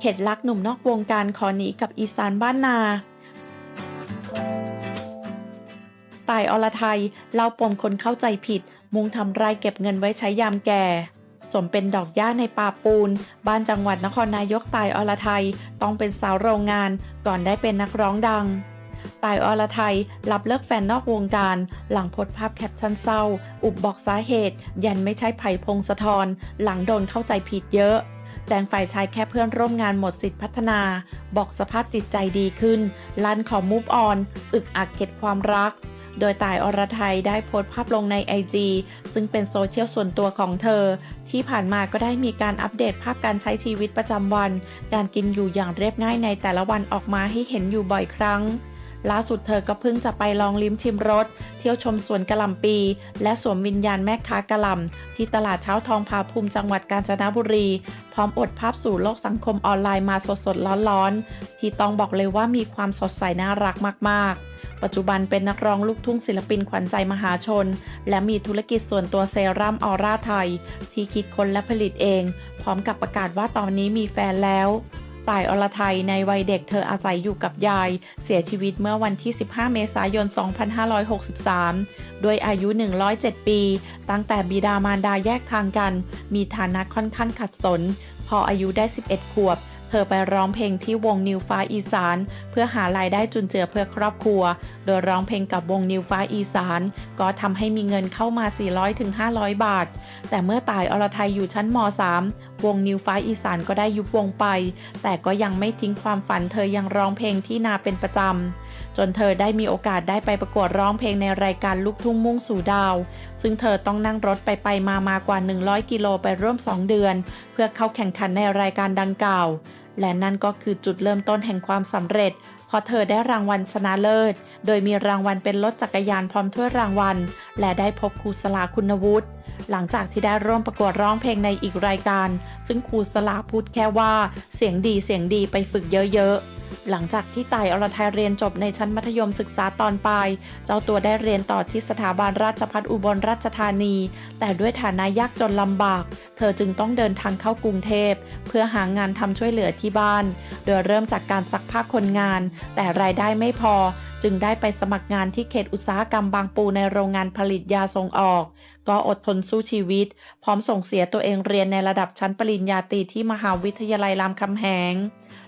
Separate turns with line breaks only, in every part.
เข็ดลักหนุ่มนอกวงการขอหนีกับอีสานบ้านนา ตายอรไทยเล่าปมคนเข้าใจผิด มุงทำไรายเก็บเงินไว้ใช้ยามแก่ สมเป็นดอกหญ้าในป่าปูน บ้านจังหวัดนครนายกตายอรไทย ต้องเป็นสาวโรงงานก่อนได้เป็นนักร้องดัง ตายอรไทยรับเลิกแฟนนอกวงการ หลังโพสภาพแคปชั่นเศร้า อุบบอกสาเหตุ ยันไม่ใช่ไผ่พงศธรหลังโดนเข้าใจผิดเยอะ แจ้งฝ่ายชายแค่เพื่อนร่วมงานหมดสิทธิพัฒนา บอกสภาพจิตใจดีขึ้น ลั่นขอมูฟออน อึกอักเก็ดความรักโดยตายอรไทยได้โพสต์ภาพลงใน IG ซึ่งเป็นโซเชียลส่วนตัวของเธอ ที่ผ่านมาก็ได้มีการอัปเดตภาพการใช้ชีวิตประจำวัน การกินอยู่อย่างเรียบง่ายในแต่ละวันออกมาให้เห็นอยู่บ่อยครั้ง ล่าสุดเธอก็เพิ่งจะไปลองลิ้มชิมรส เที่ยวชมสวนกะหล่ำปี และสวมวิญญาณแม่ค้ากะหล่ำที่ตลาดเช้าทองพาภูมิจังหวัดกาญจนบุรี พร้อมอดภาพสู่โลกสังคมออนไลน์มาสดๆร้อนๆ ที่ต้องบอกเลยว่ามีความสดใสน่ารักมากๆปัจจุบันเป็นนักร้องลูกทุ่งศิลปินขวัญใจมหาชน และมีธุรกิจส่วนตัวเซรั่มออร่าไทย ที่คิดค้นและผลิตเอง พร้อมกับประกาศว่าตอนนี้มีแฟนแล้ว ตายอรไทยในวัยเด็กเธออาศัยอยู่กับยาย เสียชีวิตเมื่อวันที่ 15 เมษายน 2563 ด้วยอายุ 107 ปี ตั้งแต่บิดามารดาแยกทางกัน มีฐานะค่อนข้างขัดสน พออายุได้ 11 ขวบ เธอไปร้องเพลงที่วงนิวฟ้าอีสาน เพื่อหารายได้จุนเจือเพื่อครอบครัว โดยร้องเพลงกับวงนิวฟ้าอีสาน ก็ทำให้มีเงินเข้ามา 400-500 บาท แต่เมื่อตายอรไทยอยู่ชั้นม .3 วงนิวฟ้าอีสานก็ได้ยุบวงไป แต่ก็ยังไม่ทิ้งความฝันเธอยังร้องเพลงที่นาเป็นประจำ จนเธอได้มีโอกาสได้ไปประกวดร้องเพลงในรายการลูกทุ่งมุ่งสู่ดาว ซึ่งเธอต้องนั่งรถไปไปมามากว่า 100 กิโลไปร่วม 2 เดือน เพื่อเข้าแข่งขันในรายการดังกล่าว และนั่นก็คือจุดเริ่มต้นแห่งความสำเร็จพราะเธอได้รางวัลชนะเลิศ โดยมีรางวัลเป็นรถจักรยานพร้อมถ้วยรางวัล และได้พบครูสลาคุณวุฒิ หลังจากที่ได้ร่วมประกวดร้องเพลงในอีกรายการ ซึ่งครูสลาพูดแค่ว่าเสียงดีเสียงดีไปฝึกเยอะๆ หลังจากที่ไต่อรไทยเรียนจบในชั้นมัธยมศึกษาตอนปลาย เจ้าตัวได้เรียนต่อที่สถาบันราชพัฒอุบลราชธานี แต่ด้วยฐานะยากจนลำบาก เธอจึงต้องเดินทางเข้ากรุงเทพ เพื่อหางานทำช่วยเหลือที่บ้าน โดยเริ่มจากการซักผ้าคนงาน แต่รายได้ไม่พอจึงได้ไปสมัครงานที่เขตอุตสาหกรรมบางปูในโรงงานผลิตยาส่งออก ก็อดทนสู้ชีวิต พร้อมส่งเสียตัวเองเรียนในระดับชั้นปริญญาตรีที่มหาวิทยาลัยรามคำแหง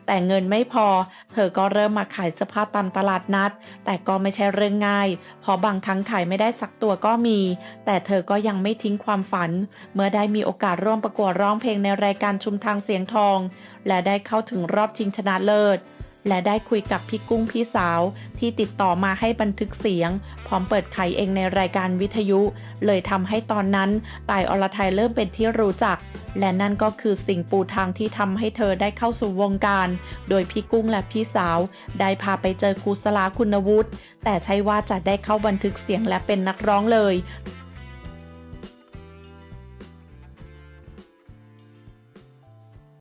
แต่เงินไม่พอ เธอก็เริ่มมาขายเสื้อผ้าตามตลาดนัด แต่ก็ไม่ใช่เรื่องง่าย เพราะบางครั้งขายไม่ได้สักตัวก็มี แต่เธอก็ยังไม่ทิ้งความฝัน เมื่อได้มีโอกาสร่วมประกวดร้องเพลงในรายการชุมทางเสียงทอง และได้เข้าถึงรอบชิงชนะเลิศ และได้คุยกับพี่กุ้งพี่สาว ที่ติดต่อมาให้บันทึกเสียง พร้อมเปิดไขเองในรายการวิทยุ เลยทำให้ตอนนั้นตายอรไทยเริ่มเป็นที่รู้จัก และนั่นก็คือสิ่งปูทางที่ทำให้เธอได้เข้าสู่วงการ โดยพี่กุ้งและพี่สาว ได้พาไปเจอครูสลาคุณวุฒิแต่ใช่ว่าจะได้เข้าบันทึกเสียงและเป็นนักร้องเลย